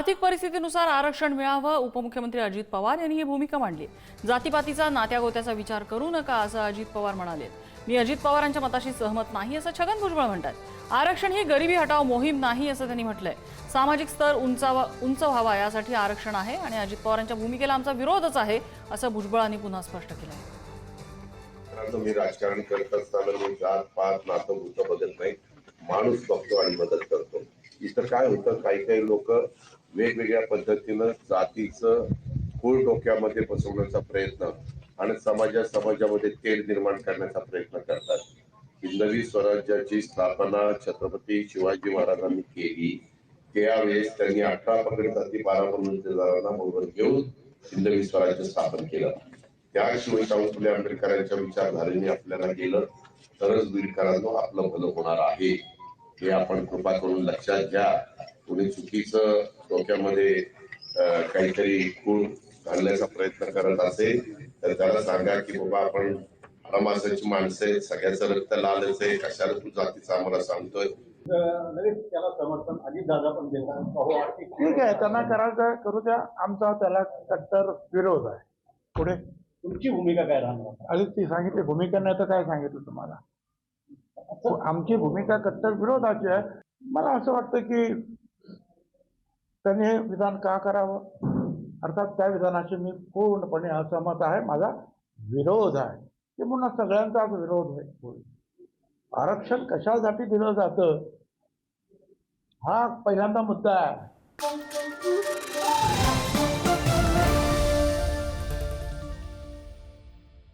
आर्थिक परिस्थितीनुसार आरक्षण मिळावं उपमुख्यमंत्री अजित पवार यांनी ही भूमिका मांडली. जातीपातीचा नात्यागोत्याचा विचार करू नका असं अजित पवार म्हणाले. मी अजित पवारांच्या मताशी सहमत नाही असं छगन भुजबळ म्हणतात. आरक्षण ही गरिबी हटाव मोहीम नाही असं त्यांनी म्हटलंय. सामाजिक स्तर उंचावा उंच व्हावा यासाठी आरक्षण आहे आणि अजित पवारांच्या भूमिकेला आमचा विरोधच आहे असं भुजबळांनी पुन्हा स्पष्ट केलं आहे मी राजकारण करत असताना मी जात पात नातं भूत नाही. माणूस बघतो आणि मदत करतो. इथं काय होतं? काही काही लोक वेगवेगळ्या पद्धतीनं जातीचं खूळ डोक्यामध्ये बसवण्याचा प्रयत्न आणि समाजा समाजामध्ये तेल निर्माण करण्याचा प्रयत्न करतात. हिंदवी स्वराज्याची स्थापना छत्रपती शिवाजी महाराजांनी केली. त्यावेळेस त्यांनी अठरा पकड जाती बारा जणांना बरोबर घेऊन हिंदवी स्वराज्य स्थापन केलं. त्याशिवाय शाहू फुले आंबेडकरांच्या विचारधारेने आपल्याला गेलं तरच बीडकरांनो आपलं भलं होणार आहे. हे आपण कृपा करून लक्षात घ्या. कुणी चुकीचं डोक्यामध्ये काहीतरी खूळ घालण्याचा प्रयत्न करत असेल तर त्याला सांगा की बाबा आपण माणसाची माणसं आहेत सगळ्याचं रक्त लालच आहे कशाला तू जातीचा आम्हाला सांगतोय? लगेच त्याला समर्थन अजित दादा पण देतात भाऊ आर्थिक ठीक आहे त्यांना करायचं करू द्या. आमचा त्याला कट्टर विरोध आहे. पुढे. तुमची भूमिका काय राहणार? आधी ती सांगितली. भूमिका नाही तर काय सांगितलं तुम्हाला? आमची भूमिका कट्टर विरोधाची आहे. मला असं वाटतं की त्यांनी हे विधान का करावं? अर्थात त्या विधानाशी मी पूर्णपणे असहमत आहे. माझा विरोध आहे. ते म्हणून सगळ्यांचाच विरोध होईल आरक्षण कशासाठी दिलं जातं? हा पहिल्यांदा मुद्दा आहे.